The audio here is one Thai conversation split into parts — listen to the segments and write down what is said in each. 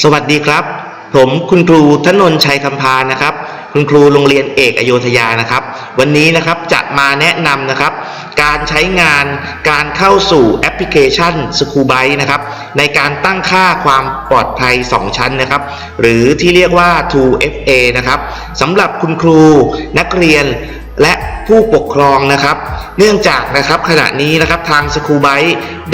สวัสดีครับ ผมคุณครูธนนชัยคำพานะครับ คุณครูโรงเรียนเอกอโยธยานะครับ วันนี้นะครับจะมาแนะนำนะครับ การใช้งานการเข้าสู่แอปพลิเคชัน s c h o o l b y t e นะครับ ในการตั้งค่าความปลอดภัย 2 ชั้นนะครับ หรือที่เรียกว่า 2FA นะครับสำหรับคุณครูนักเรียน และผู้ปกครองนะครับ เนื่องจากนะครับขณะนี้นะครับทางสคูไบ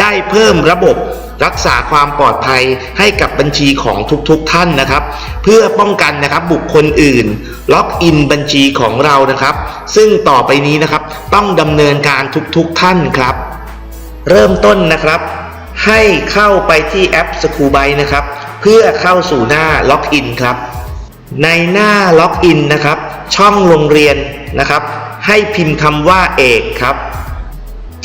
ได้เพิ่มระบบรักษาความปลอดภัยให้กับบัญชีของทุกๆทท่านนะครับ เพื่อป้องกันนะครับบุคคลอื่น ล็อกอินบัญชีของเรานะครับ ซึ่งต่อไปนี้นะครับต้องดำเนินการทุกๆทท่านครับ เริ่มต้นนะครับ ให้เข้าไปที่แอป s c h o o l b y นะครับ เพื่อเข้าสู่หน้าล็อกอินครับ ในหน้าล็อกอินนะครับ ช่องโรงเรียนนะครับ ให้พิมพ์คำว่าเอกครับ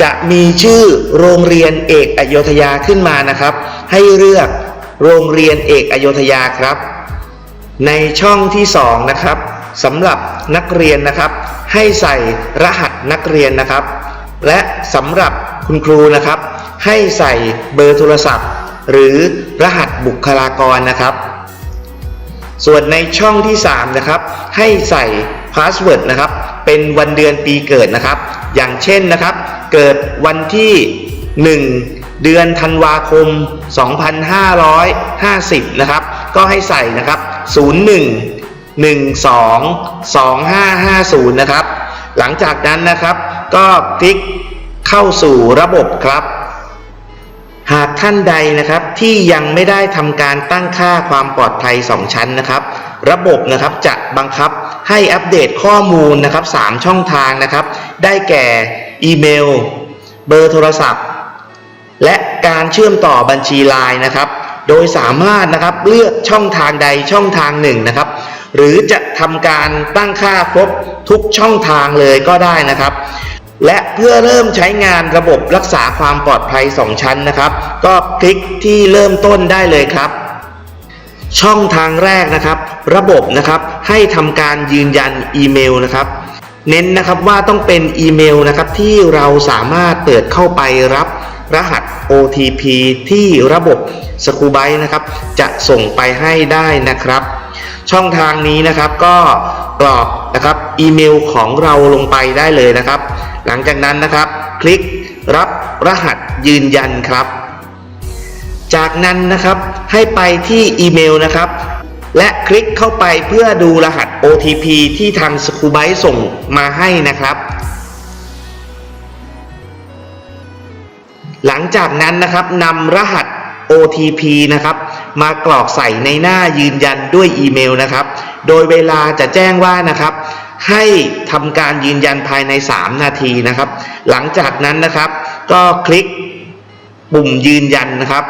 จะมีชื่อโรงเรียนเอกอโยธยาขึ้นมานะครับ ให้เลือกโรงเรียนเอกอโยธยาครับ ในช่องที่สองนะครับสำหรับนักเรียนนะครับ ให้ใส่รหัสนักเรียนนะครับ และสำหรับคุณครูนะครับ ให้ใส่เบอร์โทรศัพท์ หรือรหัสบุคลากรนะครับ ส่วนในช่องที่ 3 นะครับ ให้ใส่พาสเวิร์ดนะครับ เป็นวันเดือนปีเกิดนะครับ อย่างเช่นนะครับ เกิดวันที่ 1 เดือนธันวาคม 2550 นะครับ ก็ให้ใส่นะครับ 01 12 2550 นะครับ หลังจากนั้นนะครับ ก็คลิกเข้าสู่ระบบครับ หากท่านใดนะครับที่ยังไม่ได้ทำการตั้งค่าความปลอดภัย 2 ชั้นนะครับ ระบบนะครับจะบังคับให้อัปเดตข้อมูลนะครับ 3 ช่องทางนะครับ ได้แก่อีเมล เบอร์โทรศัพท์ และการเชื่อมต่อบัญชีไลน์นะครับ โดยสามารถนะครับเลือกช่องทางใดช่องทางหนึ่งนะครับ หรือจะทำการตั้งค่าครบทุกช่องทางเลยก็ได้นะครับ และเพื่อเริ่มใช้งานระบบรักษาความปลอดภัย 2 ชั้นนะครับ ก็คลิกที่เริ่มต้นได้เลยครับ ช่องทางแรกนะครับ ระบบนะครับให้ทำการยืนยันอีเมลนะครับ เน้นนะครับว่าต้องเป็นอีเมลนะครับที่เราสามารถเปิดเข้าไปรับรหัส OTP ที่ระบบ s c h o o l b y t e นะครับ จะส่งไปให้ได้นะครับ ช่องทางนี้นะครับก็กรอกนะครับอีเมลของเราลงไปได้เลยนะครับ หลังจากนั้นนะครับ คลิกรับรหัสยืนยันครับ จากนั้นนะครับให้ไปที่อีเมลนะครับ และคลิกเข้าไปเพื่อดูรหัส OTP ที่ทาง s c h o o l b y t e ส่งมาให้นะครับ หลังจากนั้นนะครับนำรหัส OTP นะครับ มากรอกใส่ในหน้ายืนยันด้วยอีเมลนะครับ โดยเวลาจะแจ้งว่านะครับ ให้ทำการยืนยันภายใน 3 นาทีนะครับ หลังจากนั้นนะครับ ก็คลิกปุ่มยืนยันนะครับ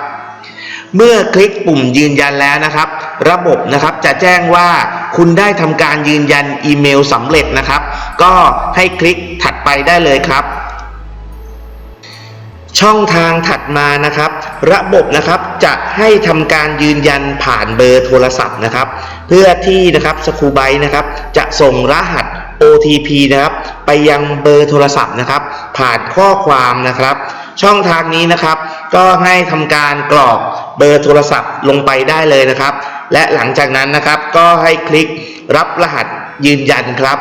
เมื่อคลิกปุ่มยืนยันแล้วนะครับ ระบบนะครับจะแจ้งว่าคุณได้ทำการยืนยันอีเมลสำเร็จนะครับ ก็ให้คลิกถัดไปได้เลยครับ ช่องทางถัดมานะครับ ระบบนะครับจะให้ทำการยืนยันผ่านเบอร์โทรศัพท์นะครับ เพื่อที่นะครับสคูไบนะครับ จะส่งรหัส OTP นะครับไปยังเบอร์โทรศัพท์นะครับ ผ่านข้อความนะครับ ช่องทางนี้นะครับ ก็ให้ทำการกรอกเบอร์โทรศัพท์ลงไปได้เลยนะครับ และหลังจากนั้นนะครับก็ให้คลิกรับรหัสยืนยันครับ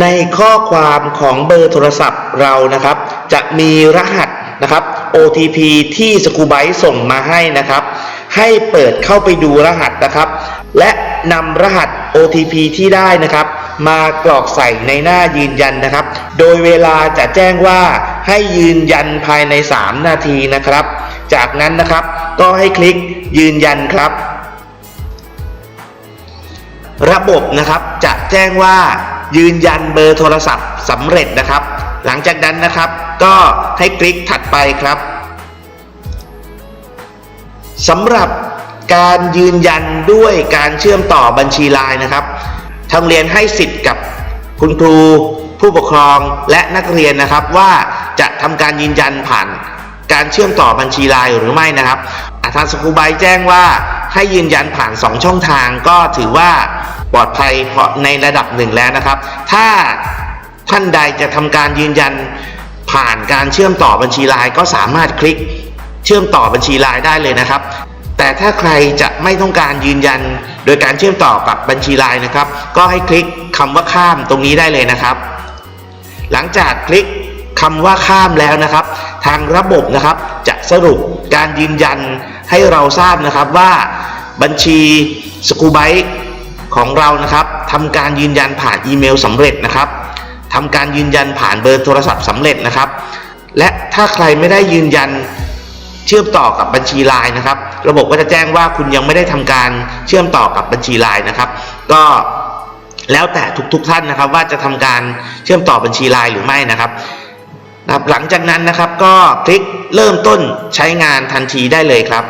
ในข้อความของเบอร์โทรศัพท์เรานะครับ จะมีรหัสนะครับ OTP ที่สกูไบส่งมาให้นะครับ ให้เปิดเข้าไปดูรหัสนะครับ และนำรหัส OTP ที่ได้นะครับ มากรอกใส่ในหน้ายืนยันนะครับ โดยเวลาจะแจ้งว่าให้ยืนยันภายใน 3 นาทีนะครับ จากนั้นนะครับก็ให้คลิกยืนยันครับ ระบบนะครับจะแจ้งว่ายืนยันเบอร์โทรศัพท์สำเร็จนะครับ หลังจากนั้นนะครับ ก็ให้คลิกถัดไปครับสำหรับการยืนยันด้วยการเชื่อมต่อบัญชีไลน์นะครับทางเรียนให้สิทธิ์กับคุณครู ผู้ปกครองและนักเรียนนะครับว่าจะทำการยืนยันผ่านการเชื่อมต่อบัญชีไลน์หรือไม่นะครับอะทางสกูบายแจ้งว่าให้ยืนยันผ่าน 2 ช่องทางก็ถือว่าปลอดภัยในระดับหนึ่งแล้วนะครับ ถ้า ท่านใดจะทำการยืนยันผ่านการเชื่อมต่อบัญชีไลน์ก็สามารถคลิกเชื่อมต่อบัญชีไลน์ได้เลยนะครับ แต่ถ้าใครจะไม่ต้องการยืนยัน โดยการเชื่อมต่อกับบัญชีไลน์นะครับ ก็ให้คลิกคำว่าข้ามตรงนี้ได้เลยนะครับ หลังจากคลิกคำว่าข้ามแล้วนะครับ ทางระบบนะครับจะสรุปการยืนยันให้เราทราบนะครับว่าบัญชีสกูไบของเรานะครับทำการยืนยันผ่านอีเมลสำเร็จนะครับ ทำการยืนยันผ่านเบอร์โทรศัพท์สำเร็จนะครับ และถ้าใครไม่ได้ยืนยันเชื่อมต่อกับบัญชีไลน์นะครับ ระบบก็จะแจ้งว่าคุณยังไม่ได้ทำการเชื่อมต่อกับบัญชีไลน์นะครับ ก็แล้วแต่ทุกๆทท่านนะครับ ว่าจะทำการเชื่อมต่อบัญชีไลน์หรือไม่นะครับนะครับหลังจากนั้นนะครับก็คลิกเริ่มต้นใช้งานทันทีได้เลยครับ